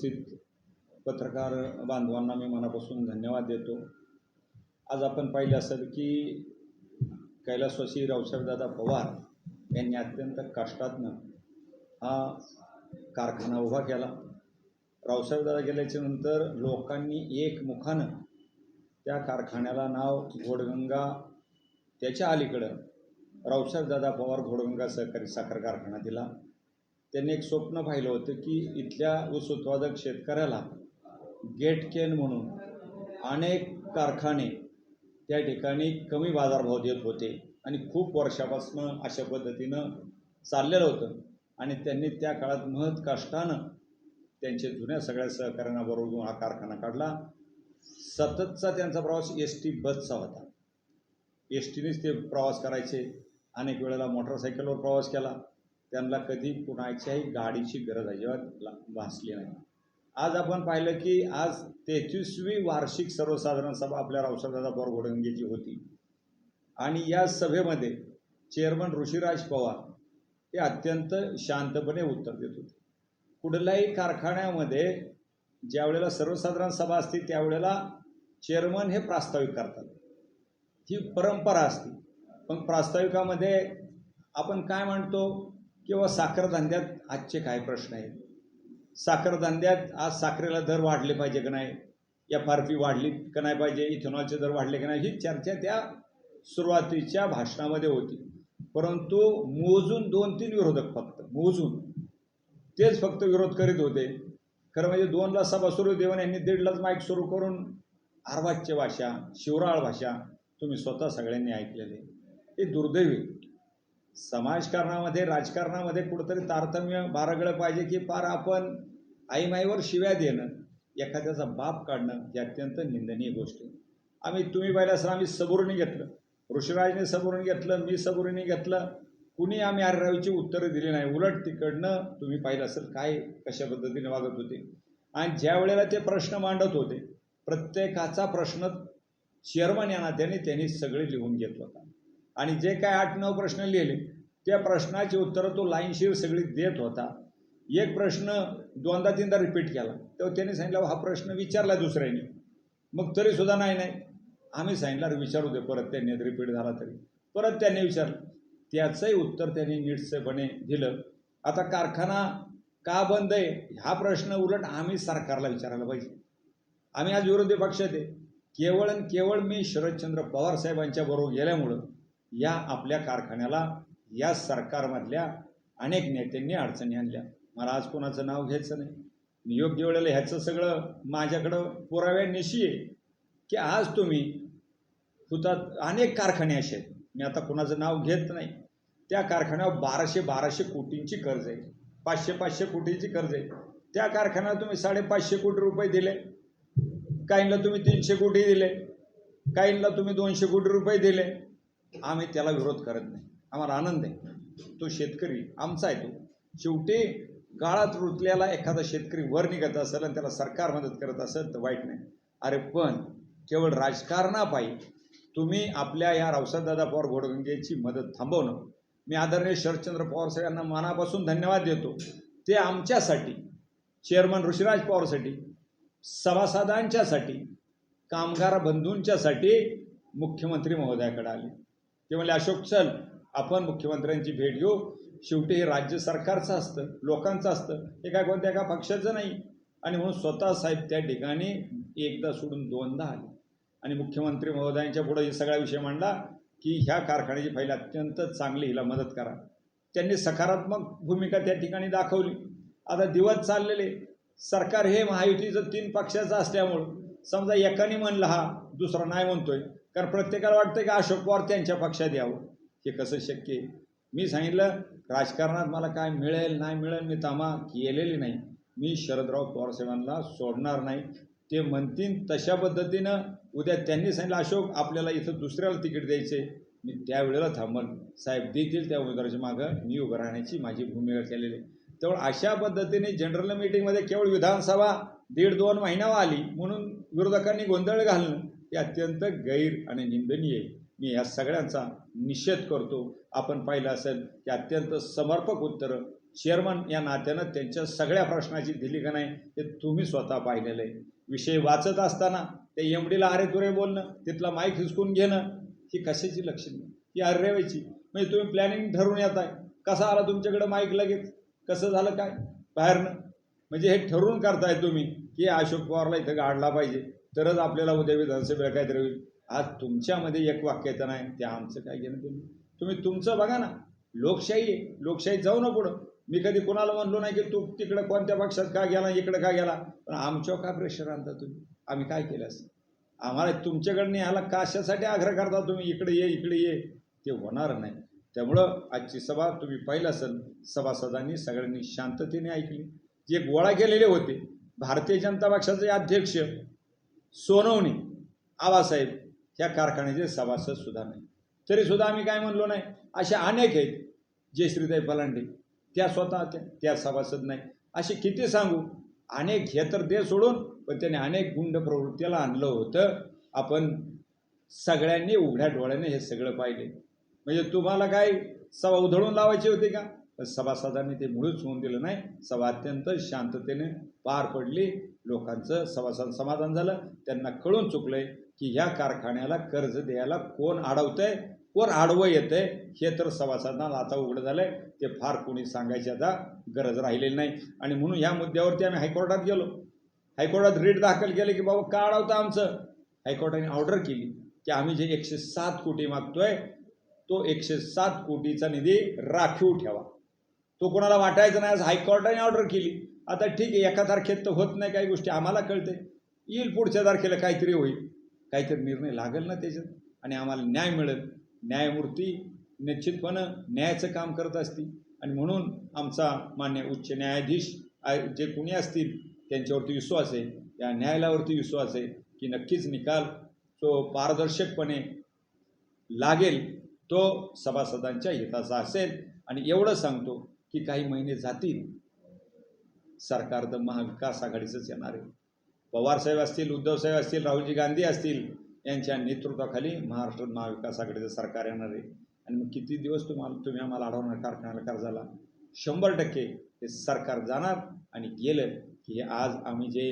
उपस्थित पत्रकार बांधवांना मी मनापासून धन्यवाद देतो. आज आपण पाहिलं असेल की कैलासवासी रावसाहेबदादा पवार यांनी अत्यंत कष्टातनं हा कारखाना उभा केला. रावसाहेबदादा गेल्याच्यानंतर लोकांनी एकमुखानं त्या कारखान्याला नाव घोडगंगा त्याच्या अलीकडं रावसाहेबदादा पवार घोडगंगा सहकारी साखर कारखाना दिला. त्यांनी एक स्वप्न पाहिलं होतं की इथल्या ऊस उत्पादक शेतकऱ्याला गेट केन म्हणून अनेक कारखाने त्या ठिकाणी कमी बाजारभाव देत होते आणि खूप वर्षापासून अशा पद्धतीनं चाललेलं होतं. आणि त्यांनी त्या काळात महत् कष्टानं त्यांच्या जुन्या सगळ्या सहकाऱ्यांना बरोबर घेऊन हा कारखाना काढला. सततचा त्यांचा प्रवास एस टी बसचा होता. एस टीनेच ते प्रवास करायचे. अनेक वेळेला मोटरसायकलवर प्रवास केला. त्यांना कधी कुणाच्याही गाडीची गरज अजिबात ला- भासली नाही. आज आपण पाहिलं की आज तेहतीसवी वार्षिक सर्वसाधारण सभा आपल्या रावसाहेबदादा पवार घोडंगेची होती. आणि या सभेमध्ये चेअरमन ऋषिराज पवार हे अत्यंत शांतपणे उत्तर देत होते. कुठल्याही कारखान्यामध्ये ज्या वेळेला सर्वसाधारण सभा असते त्यावेळेला चेअरमन हे प्रास्ताविक करतात. ही परंपरा असते. पण प्रास्ताविकामध्ये आपण काय म्हणतो? किंवा साखर धंद्यात आजचे काय प्रश्न आहेत? साखर धंद्यात आज साखरेला दर वाढले पाहिजे का नाही? एफ आर पी वाढली का नाही पाहिजे? इथेनॉलचे दर वाढले का नाही? ही चर्चा त्या सुरुवातीच्या भाषणामध्ये होती. परंतु मोजून दोन तीन विरोधक फक्त मोजून. तेच फक्त विरोध करीत होते. खरं म्हणजे दोनला सभा सुरू देवन यांनी दीडलाच माईक सुरू करून आरवाच्य भाषा शिवराळ भाषा तुम्ही स्वतः सगळ्यांनी ऐकलेले. हे दुर्दैवी. समाजकारणामध्ये राजकारणामध्ये कुठंतरी तारतम्य बारगळं पाहिजे की फार आपण आईमाईवर शिव्या देणं एखाद्याचा बाप काढणं ही अत्यंत निंदनीय गोष्ट आहे. आम्ही तुम्ही पाहिलं असं आम्ही सबुरीने घेतलं. ऋषिराजने सबुरीने घेतलं मी सबुरीने घेतलं. कुणी आम्ही आर्रावीची उत्तरं दिली नाही. उलट तिकडनं तुम्ही पाहिलं असेल काय कशा पद्धतीने वागत होते. आणि ज्या वेळेला ते प्रश्न मांडत होते प्रत्येकाचा प्रश्न चेअरमन यांना त्यांनी त्यांनी सगळे लिहून घेतला होता. आणि जे काय आठ नऊ प्रश्न लिहिले त्या प्रश्नाची उत्तरं तो लाईनशीर सगळी देत होता. एक प्रश्न दोनदा तीनदा रिपीट केला. तेव्हा त्याने सांगितलं हा प्रश्न विचारला दुसऱ्याने. मग तरी सुद्धा नाही नाही. आम्ही सांगितलं विचारू दे. परत त्यांनी रिपीट झाला तरी. परत त्यांनी विचारलं. त्याचंही उत्तर त्यांनी नीटसेपणे दिलं. आता कारखाना का बंद आहे? हा प्रश्न उलट आम्ही सरकारला विचारायला पाहिजे. आम्ही आज विरोधी पक्षात आहे केवळ आणि केवळ मी शरदचंद्र पवार साहेबांच्या बरोबर गेल्यामुळं या आपल्या कारखान्याला या सरकारमधल्या अनेक नेत्यांनी अडचणी आणल्या. मला आज कोणाचं नाव घ्यायचं नाही. मी योग्य वेळेला ह्याचं सगळं माझ्याकडं पुराव्यानिशी आहे की आज तुम्ही हुतात अनेक कारखाने असे आहेत. मी आता कोणाचं नाव घेत नाही. त्या कारखान्यावर बाराशे बाराशे कोटींची कर्ज आहे. पाचशे पाचशे कोटींची कर्ज आहे. त्या कारखान्याला तुम्ही साडेपाचशे कोटी रुपये दिले. काहींना तुम्ही तीनशे कोटी दिले. काहींना तुम्ही दोनशे कोटी रुपये दिले. आम्ही त्याला विरोध करत नाही. आम्हाला आनंद आहे. तो शेतकरी आमचा आहे तो. शेवटी गाळात रुतल्याला एखादा शेतकरी वर निघत असेल आणि त्याला सरकार मदत करत असेल तर वाईट नाही. अरे पण केवळ राजकारणापायी तुम्ही आपल्या या रावसाहेबदादा पवार घोडगंगेची मदत थांबवणं. मी आदरणीय शरदचंद्र पवार साहेबांना मनापासून धन्यवाद देतो. ते आमच्यासाठी चेअरमन ऋषिराज पवारसाठी सभासदांच्यासाठी कामगार बंधूंच्यासाठी मुख्यमंत्री महोदयाकडे आले. ते म्हणले अशोक चल आपण मुख्यमंत्र्यांची भेट घेऊ. शेवटी हे राज्य सरकारचं असतं लोकांचं असतं. हे काय कोणत्या एका पक्षाचं नाही. आणि म्हणून स्वतः साहेब त्या ठिकाणी एकदा सोडून दोनदा आले. आणि मुख्यमंत्री महोदयांच्या पुढे हे सगळा विषय मांडला की ह्या कारखान्याची फाईल अत्यंत चांगली हिला मदत करा. त्यांनी सकारात्मक भूमिका त्या ठिकाणी दाखवली. आता दिवस चाललेले. सरकार हे महायुतीचं तीन पक्षाचं असल्यामुळं समजा एकाने म्हणलं हा दुसरा नाही म्हणतोय. कारण प्रत्येकाला वाटतं की अशोक पवार त्यांच्या पक्षात यावं. हे कसं शक्य आहे? मी सांगितलं राजकारणात मला काय मिळेल नाही मिळेल मी तामा केलेली नाही. मी शरदराव पवारसाहेबांना सोडणार नाही. ते म्हणतील तशा पद्धतीनं. उद्या त्यांनी सांगितलं अशोक आपल्याला इथं दुसऱ्याला तिकीट द्यायचे मी त्यावेळेला थांबल. साहेब देतील त्या उमेदवाराच्या मागं मी उभं राहण्याची माझी भूमिका केलेली आहे. त्यामुळे अशा पद्धतीने जनरल मीटिंगमध्ये केवळ विधानसभा दीड दोन महिन्यावर आली. म्हणून विरोधकांनी गोंधळ घालणं हे अत्यंत गैर आणि निंदनीय आहे. मी या सगळ्यांचा निषेध करतो. आपण पाहिलं असेल की अत्यंत समर्पक उत्तरं चेअरमन या नात्यानं त्यांच्या सगळ्या प्रश्नाची दिली का नाही ते तुम्ही स्वतः पाहिलेलं आहे. विषय वाचत असताना ते एम डीला अरे तुरे बोलणं तिथला माईक हिसकून घेणं ही कशाची लक्षणं? ही अर्रेवायची म्हणजे तुम्ही प्लॅनिंग ठरवून येत आहे कसा आला तुमच्याकडं माईक लगेच? कसं झालं काय? बाहेरनं. म्हणजे हे ठरवून करताय तुम्ही की अशोक पवारला इथं गाडला पाहिजे. तरच आपल्याला उद्या विधानसभेला काहीतरी होईल. आज तुमच्यामध्ये एक वाक्य नाही ते आमचं काय घेणं तुम्ही तुम्ही तुमचं बघा ना. लोकशाही आहे. लोकशाही जाऊ ना पुढं. मी कधी कोणाला म्हणलो नाही की तू तिकडं कोणत्या पक्षात का गेला इकडं का गेला? पण आमच्यावर का प्रेशर आणता तुम्ही? आम्ही काय केलं असं? आम्हाला तुमच्याकडनं ह्याला कशासाठी आग्रह करता तुम्ही? इकडे ये इकडे ये. ते होणार नाही. त्यामुळं आजची सभा तुम्ही पाहिलं असेल सभासदांनी सगळ्यांनी शांततेने ऐकली. जे गोळा केलेले होते भारतीय जनता पक्षाचे अध्यक्ष सोनवणे आबासाहेब ह्या कारखान्याचे सभासद सुद्धा नाही. तरीसुद्धा आम्ही काय म्हणलो नाही? अशा अनेक आहेत जयश्रीताई पलांडे त्या स्वतः त्या त्या सभासद नाही. असे किती सांगू? अनेक हे तर दे सोडून पण त्याने अनेक गुंड प्रवृत्तीला आणलं होतं. आपण सगळ्यांनी उघड्या डोळ्याने हे सगळं पाहिले. म्हणजे तुम्हाला काय सभा उधळून लावायची होती का? सभासदांनी ते मुळीच होऊन दिलं नाही. सभा अत्यंत शांततेने पार पडली. लोकांचं सभासद समाधान झालं. त्यांना कळून चुकलंय की ह्या कारखान्याला कर्ज द्यायला कोण अडवतंय कोण आडवं येतंय? हे तर सभासदांना आता उघडं झालंय. ते फार कोणी सांगायची आता गरज राहिलेली नाही. आणि म्हणून ह्या मुद्द्यावरती आम्ही हायकोर्टात गेलो. हायकोर्टात रीट दाखल केलं की बाबा का अडवतं आमचं? हायकोर्टाने ऑर्डर केली की आम्ही जे एकशे सात कोटी मागतोय तो एकशे सात कोटीचा निधी राखीव ठेवा. तो कोणाला वाटायचा नाही आज हायकोर्टाने ऑर्डर केली. आता ठीक आहे एका तारखेत तर होत नाही काही गोष्टी आम्हाला कळते येईल पुढच्या तारखेला काहीतरी होईल. काहीतरी निर्णय लागेल ना त्याच्यात. आणि आम्हाला न्याय मिळेल. न्यायमूर्ती निश्चितपणं न्यायाचं काम करत असतील. आणि म्हणून आमचा मान्य उच्च न्यायाधीश जे कोणी असतील त्यांच्यावरती विश्वास आहे. या न्यायालयावरती विश्वास आहे की नक्कीच निकाल तो पारदर्शकपणे लागेल तो सभासदांच्या हिताचा असेल. आणि एवढं सांगतो की काही महिने जातील सरकार तर महाविकास आघाडीचंच येणार आहे. पवारसाहेब असतील उद्धवसाहेब असतील राहुलजी गांधी असतील यांच्या नेतृत्वाखाली महाराष्ट्रात महाविकास आघाडीचं सरकार येणार आहे. आणि मग किती दिवस तुम्हाला तुम्ही आम्हाला अडवणार कारखान्याला कर्जाला? शंभर टक्के हे सरकार जाणार आणि गेलं की हे आज आम्ही जे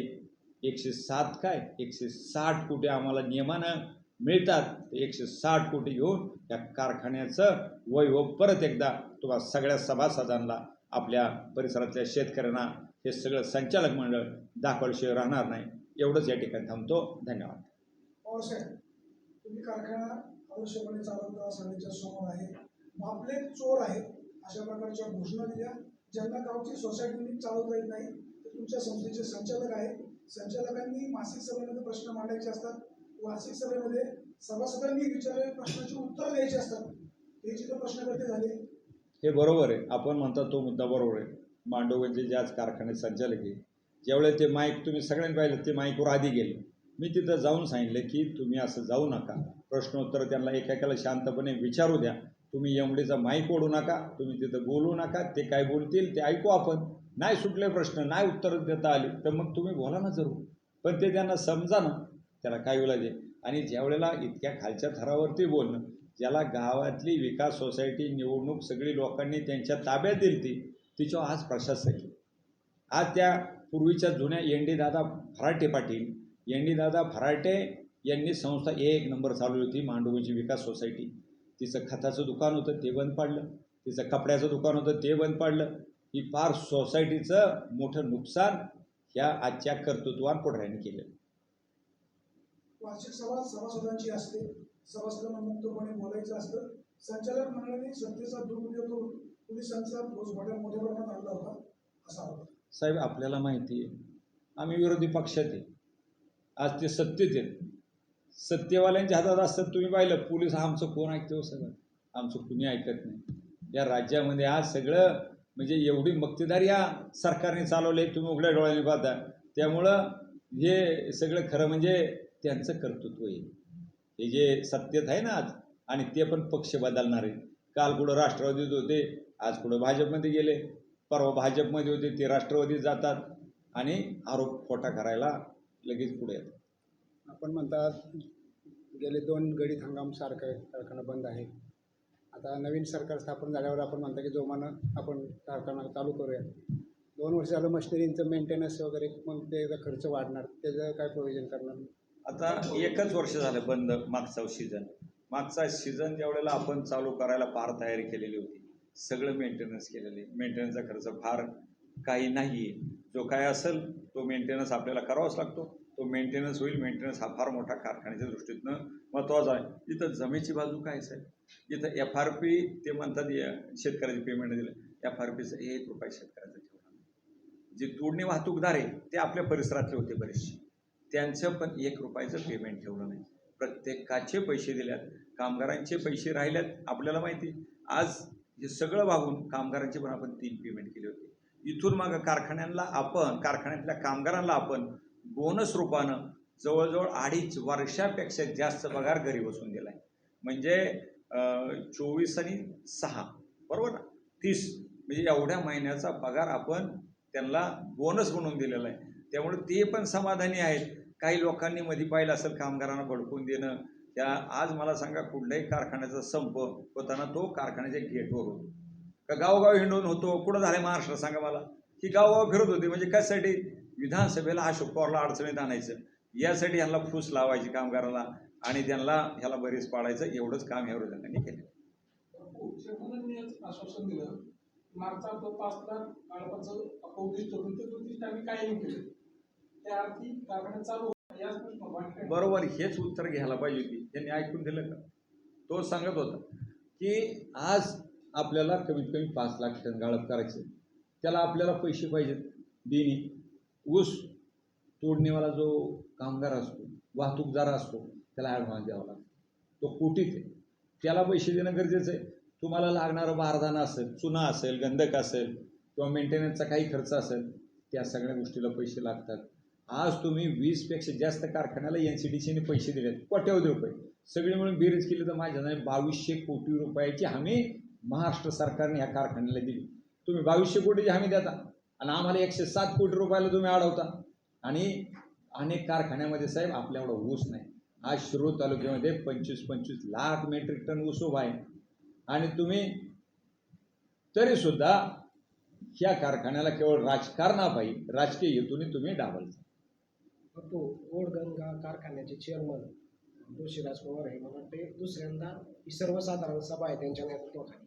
एकशे सात काय एकशे साठ कोटी आम्हाला नियमानं मिळतात. ते एकशे साठ कोटी घेऊन या कारखान्याचं वैभव परत एकदा तुम्हा सगळ्या सभासदांना आपल्या परिसरातल्या शेतकऱ्यांना हे सगळं संचालक मंडळ दाखवल्याशिवाय राहणार नाही. एवढंच या ठिकाणी थांबतो. धन्यवाद. पवारसाहेब तुम्ही कारखाना आदर्शपणे चालवता सगळ्यांच्या समोर आहे. आपले चोर आहेत अशा प्रकारच्या घोषणा दिल्या. ज्यांना गावची सोसायटी चालवता येत नाही ते तुमच्या संस्थेचे संचालक आहेत. संचालकांनी मासिक सभेमध्ये प्रश्न मांडायचे असतात. वार्षिक सभेमध्ये सभासदांनी विचारलेल्या प्रश्नाची उत्तर द्यायची असतात. हे जिथे प्रश्नकर्ते झाले. हे बरोबर आहे. आपण म्हणता तो मुद्दा बरोबर आहे. मांडोगंजे ज्याच कारखाने कारखान्यात संचालक आहे ज्यावेळेस ते माईक तुम्ही सगळ्यांनी पाहिलं ते माईकवर आधी गेले. मी तिथं जाऊन सांगितलं की तुम्ही असं जाऊ नका. प्रश्नोत्तर त्यांना एकेकाला शांतपणे विचारू द्या. तुम्ही एवढीचा माईक ओढू नका. तुम्ही तिथं बोलू नका. ते काय बोलतील ते ऐकू आपण. नाही सुटले प्रश्न नाही उत्तर देता आली तर मग तुम्ही बोला ना जरूर. पण ते त्यांना समजा ना त्याला काय बोलायचे? आणि ज्यावेळेला इतक्या खालच्या थरावरती बोलणं ज्याला गावातली विकास सोसायटी निवडणूक सगळी लोकांनी त्यांच्या ताब्यात दिली ती तिच्यावर आज प्रशासक आज त्या पूर्वीच्या जुन्या एन डी दादा फराटे पाटील एन डी दादा फराटे यांनी संस्था एक नंबर चालवली होती मांडवीची विकास सोसायटी. तिचं खताचं दुकान होतं ते बंद पाडलं. तिचं कपड्याचं दुकान होतं ते बंद पाडलं. ही फार सोसायटीचं मोठं नुकसान ह्या आजच्या कर्तृत्वान पुढऱ्याने केलं. वार्षिक सभा सभासदांची असते. सभासदांना मुक्तपणे बोलायचं असतं. संचालक मंडळाने सत्तेचा दुरुपयोग करून पोलिसांचा फौजफाट्या मोठ्या प्रमाणात आणला होता असा होता. साहेब आपल्याला माहिती आहे. आम्ही विरोधी पक्षात आहे. आज ते सत्तेत आहेत. सत्तेवाल्यांच्या हातात असतात तुम्ही पाहिलं पोलीस हा आमचं कोण ऐकतो हो सगळं? आमचं कुणी ऐकत नाही. या राज्यामध्ये आज सगळं म्हणजे एवढी मक्तेदारी या सरकारने चालवले तुम्ही उघड्या डोळ्याने पाहता. त्यामुळं हे सगळं खरं म्हणजे त्यांचं कर्तृत्व आहे हे जे सत्तेत आहे ना आज आणि ते पण पक्ष बदलणारे काल कुठं राष्ट्रवादीत होते आज कुठं भाजपमध्ये गेले. परवा भाजपमध्ये होते ते राष्ट्रवादीत जातात. आणि आरोप खोटा करायला लगेच पुढे येतात. आपण म्हणतात गेले दोन गडीत हंगाम सारखं कारखाना बंद आहे. आता नवीन सरकार स्थापन झाल्यावर आपण म्हणता की जोमानं आपण कारखाना चालू करूया. दोन वर्ष झालं मशिनरींचं मेंटेनन्स वगैरे मग त्याचा खर्च वाढणार. त्याचं काय प्रोव्हिजन करणार? आता एकच वर्ष झालं बंद मागचा सीझन मागचा सीझन ज्यावेळेला आपण चालू करायला फार तयारी केलेली होती सगळं मेंटेनन्स केलेले मेंटेनन्सचा खर्च फार काही नाही आहे जो काय असेल तो मेंटेनन्स आपल्याला करावाच लागतो. तो मेंटेनन्स होईल मेंटेनन्स हा फार मोठा कारखान्याच्या दृष्टीतनं महत्त्वाचा आहे. इथं जमेची बाजू काय साहेब? इथं एफ आर पी ते म्हणतात या शेतकऱ्याची पेमेंट दिलं. एफ आर पीचं एक रुपया शेतकऱ्याचं ठेवला जे तोडणी वाहतूकदार आहे ते आपल्या परिसरातले होते बरेचसे. त्यांचं पण एक रुपयाचं पेमेंट ठेवलं नाही. प्रत्येकाचे पैसे दिल्यात कामगारांचे पैसे राहिल्यात आपल्याला माहिती. आज हे सगळं वाहून कामगारांचे पण आपण तीन पेमेंट केले होते. इथून मग कारखान्यांना आपण कारखान्यातल्या कामगारांना आपण बोनस रूपानं जवळजवळ अडीच वर्षापेक्षा जास्त पगार घरी बसून दिला आहे म्हणजे चोवीस आणि सहा बरोबर ना? तीस म्हणजे एवढ्या महिन्याचा पगार आपण त्यांना बोनस म्हणून दिलेला आहे. त्यामुळे ते पण समाधानी आहेत. काही लोकांनी मध्ये पाहिलं असेल कामगारांना भडकून देणं. त्या आज मला सांगा कुठल्याही कारखान्याचा संप होताना तो कारखान्याच्या गेटवर होतो का गावगाव हिंडून होतो? कुठं झालं महाराष्ट्र? सांगा मला. की गावगाव फिरत होते. म्हणजे कशासाठी? विधानसभेला अशोक पवारला अडचणीत आणायचं. यासाठी ह्याला फूस लावायची कामगाराला आणि त्यांना ह्याला बरीच पाडायचं. एवढंच काम ह्या विरोधकांनी केलं. मागचा तो पाच लाख काळापाचं होतं ते उद्दिष्ट आम्ही कायम केलं त्या अर्थी कारखाना चालू याच प्रश्न बरोबर हेच उत्तर घ्यायला पाहिजे होती. त्यांनी ऐकून दिलं का? तो सांगत होता की आज आपल्याला कमीत कमी पाच लाख टन गाळप करायचं. त्याला आपल्याला पैसे पाहिजेत. देणे ऊस तोडणीवाला जो कामगार असतो वाहतूकदार असतो त्याला ॲडव्हान्स द्यावा लागतो. तो कोटीत आहे. त्याला पैसे देणं गरजेचं आहे. तुम्हाला लागणारं बारदाना असेल चुना असेल गंधक असेल किंवा मेंटेनन्सचा काही खर्च असेल त्या सगळ्या गोष्टीला पैसे लागतात. आज तुम्ही वीसपेक्षा जास्त कारखान्याला एन सी डी सीने पैसे दिलेत. कोट्यावधी रुपये. सगळे मिळून बेरीज केली तर माझ्या जाणे बावीसशे कोटी रुपयाची हमी महाराष्ट्र सरकारने ह्या कारखान्याला दिली. तुम्ही बावीसशे कोटीची हमी देता आणि आम्हाला एकशे सात कोटी रुपयाला तुम्ही अडवता. आणि अनेक कारखान्यामध्ये साहेब आपल्या एवढा ऊस नाही. आज शिरूर तालुक्यामध्ये पंचवीस पंचवीस लाख मेट्रिक टन ऊस उभा आहे. आणि तुम्ही तरीसुद्धा ह्या कारखान्याला केवळ राजकारणापायी राजकीय हेतूने तुम्ही डावलता तो ओडगंगा कारखान्याचे चेअरमन ऋषीराज पवार हे मला वाटते दुसऱ्यांदा ही सर्वसाधारण सभा आहे त्यांच्या नेतृत्वाखाली.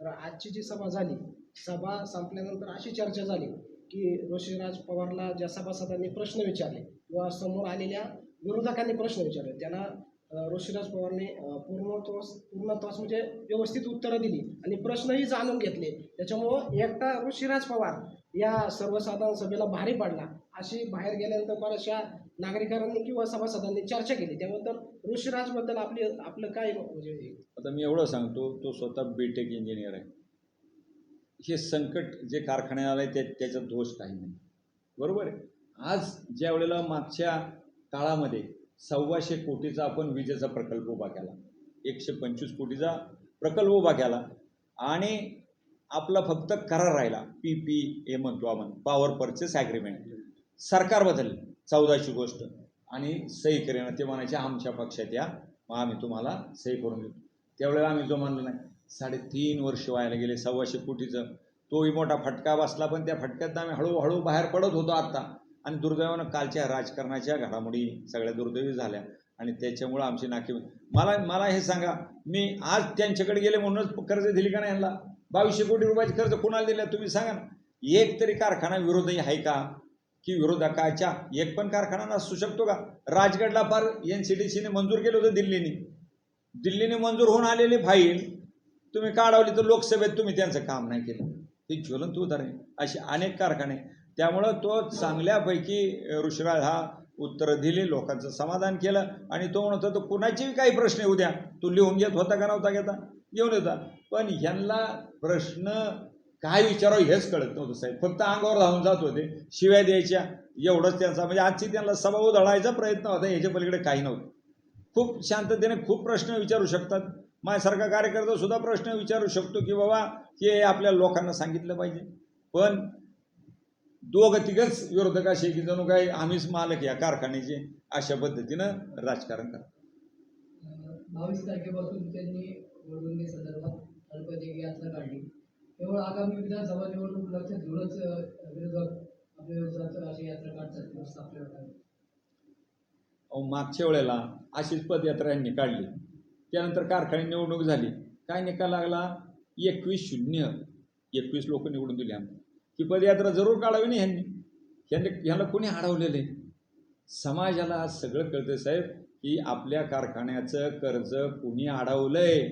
तर आजची जी सभा झाली सभा संपल्यानंतर अशी चर्चा झाली की ऋषीराज पवारला ज्या सभासदांनी प्रश्न विचारले किंवा समोर आलेल्या विरोधकांनी प्रश्न विचारले त्यांना ऋषीराज पवारने पूर्णत्वास पूर्णत्वास म्हणजे व्यवस्थित उत्तरं दिली आणि प्रश्नही जाणून घेतले. त्याच्यामुळं एकटा ऋषीराज पवार या सर्वसाधारण सभेला भारी पडला. अशी बाहेर गेल्यानंतर बऱ्याचशा नागरिकांनी किंवा सभासदांनी चर्चा केली. त्याबद्दल ऋषीराजबद्दल आपली आपलं काय म्हणजे? आता मी एवढं सांगतो तो स्वतः बीटेक इंजिनियर आहे. हे संकट जे कारखान्यात आलं आहे त्या त्याचा दोष काही नाही. बरोबर आहे? आज ज्या वेळेला मागच्या काळामध्ये सव्वाशे कोटीचा आपण विजेचा प्रकल्प उभा केला. एकशे पंचवीस कोटीचा प्रकल्प उभा केला. आणि आपला फक्त करार राहिला. पी पी ए म्हणतो आपण पॉवर परचेस ॲग्रीमेंट सरकार बदललं. चौदाची गोष्ट. आणि सही करेन ते म्हणायचे आमच्या पक्षात या. मग आम्ही तुम्हाला सही करून देतो. त्यावेळेला आम्ही जो म्हणलो नाही साडेतीन वर्ष व्हायला गेले सव्वाशे कोटीचं. तोही मोठा फटका बसला पण त्या फटक्यात आम्ही हळूहळू बाहेर पडत होतो आत्ता आणि दुर्दैवानं कालच्या राजकारणाच्या घडामोडी सगळ्या दुर्दैवी झाल्या. आणि त्याच्यामुळं आमची नाकी मला मला हे सांगा मी आज त्यांच्याकडे गेले म्हणूनच कर्ज दिली का नाही यांना? बावीसशे कोटी रुपयाचे कर्ज कुणाला दिलं? तुम्ही सांगा ना. एक तरी कारखाना विरोधी आहे का? की विरोधकाच्या एक पण कारखाना नसू शकतो का? राजगडला फार एन सी डी सीने मंजूर केलं होतं दिल्लीने. दिल्लीने मंजूर होऊन आलेली फाईल तुम्ही काढवली तर लोकसभेत तुम्ही त्यांचं काम नाही केलं. हे ज्वलंत उदाहरण असे अनेक कारखाने त्यामुळं तो चांगल्यापैकी अ, ऋषिराज हा उत्तरं दिली लोकांचं समाधान केलं आणि तो म्हणत होता कुणाचेही काही प्रश्न येऊ द्या. तू लिहून घेत होता का नव्हता घेता? घेऊन येता. पण ह्यांना प्रश्न काय विचारावं हेच कळत नव्हतं साहेब. फक्त अंगावर धावून जात होते. शिव्या द्यायच्या. एवढंच त्यांचा म्हणजे आजची त्यांना सभा उधळायचा प्रयत्न होता. ह्याच्या पलीकडे काही नव्हतं. खूप शांततेने खूप प्रश्न विचारू शकतात. माझ्यासारखा कार्यकर्ता सुद्धा प्रश्न विचारू शकतो की बाबा हे आपल्या लोकांना सांगितलं पाहिजे. पण दोघं तिघच विरोधक असे की जणू काय आम्हीच मालक या कारखान्याचे अशा पद्धतीनं राजकारण करतात. बावीस तारखेपासून त्यांनी निवडणुकी संदर्भात गणपती यात्रा काढली. केवळ आगामी विधानसभा निवडणूक लक्षात घेऊनच अ, विरोधक आपल्या विरोधात अशी यात्रा काढतात मागच्या वेळेला अशीच पदयात्रा यांनी काढली. त्यानंतर कारखाने निवडणूक झाली. काय निकाल लागला? एकवीस शून्य. एकवीस लोक निवडून दिले आम्ही. ही पदयात्रा जरूर काढावी ना ह्यांनी. ह्यांनी ह्याला कोणी अडवलेले समाजाला आज सगळं कळतं साहेब की आपल्या कारखान्याचं कर्ज कुणी अडवलंय?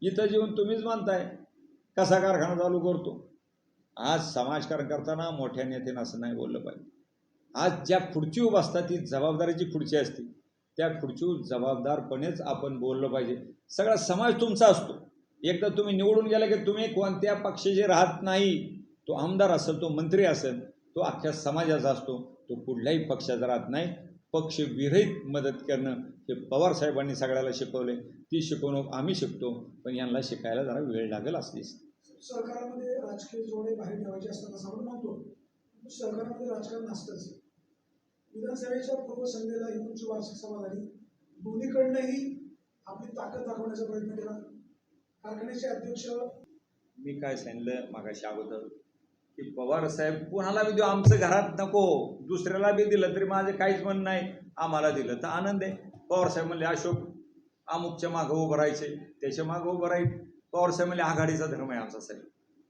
इथं जेवून तुम्हीच मानताय. कसा कारखाना चालू करतो? आज समाजकारण करताना मोठ्या नेत्यानं असं नाही बोललं पाहिजे. आज ज्या खुर्ची उभं असतात ती जबाबदारीची खुर्ची असते. त्या खुर्ची जबाबदारपणेच आपण बोललं पाहिजे. सगळा समाज तुमचा असतो. एकदा तुम्ही निवडून गेला की तुम्ही कोणत्या पक्षाचे राहत नाही. तो आमदार असेल तो मंत्री असेल तो अख्ख्या समाजाचा असतो तो कुठल्याही पक्षाचा राहत नाही. पक्षविरहित मदत करणं हे पवार साहेबांनी सगळ्याला शिकवले ती शिकवणूक आम्ही शिकतो पण यांना शिकायला जरा वेळ लागेल असं दिसतं. सरकारमध्ये राजकीय जोडे बाहेर ठेवायचे असतात असं आपण म्हणतो पण सरकारमध्ये राजकारण असतंच. विधानसभेच्या पूर्वसंध्येला ही तुमची वार्षिक सभा झाली. दोन्हीकडनंही आपली ताकद दाखवण्याचा प्रयत्न केला. कारखान्याचे अध्यक्ष मी काय सांगितलं मागाशी अगोदर? की पवार साहेब कोणाला बी देऊ आमचं घरात नको. दुसऱ्याला बी दिलं तरी माझं काहीच म्हणणं नाही. आम्हाला दिलं तर आनंद आहे. पवार साहेब म्हणले अशोक अमुकच्या मागं उभं राहायचे. त्याच्या मागं उभं राहील. पवार साहेब म्हणले आघाडीचा धर्म आहे आमचा साहेब.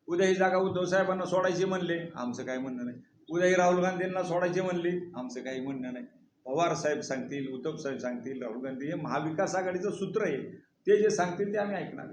उद्या ही जागा उद्धव साहेबांना सोडायची म्हणले. आमचं काही म्हणणं नाही. उद्या ही राहुल गांधींना सोडायचे म्हणले. आमचं काही म्हणणं नाही. पवार साहेब सांगतील उद्धव साहेब सांगतील राहुल गांधी हे महाविकास आघाडीचं सूत्र आहे. ते जे सांगतील ते आम्ही ऐकणार.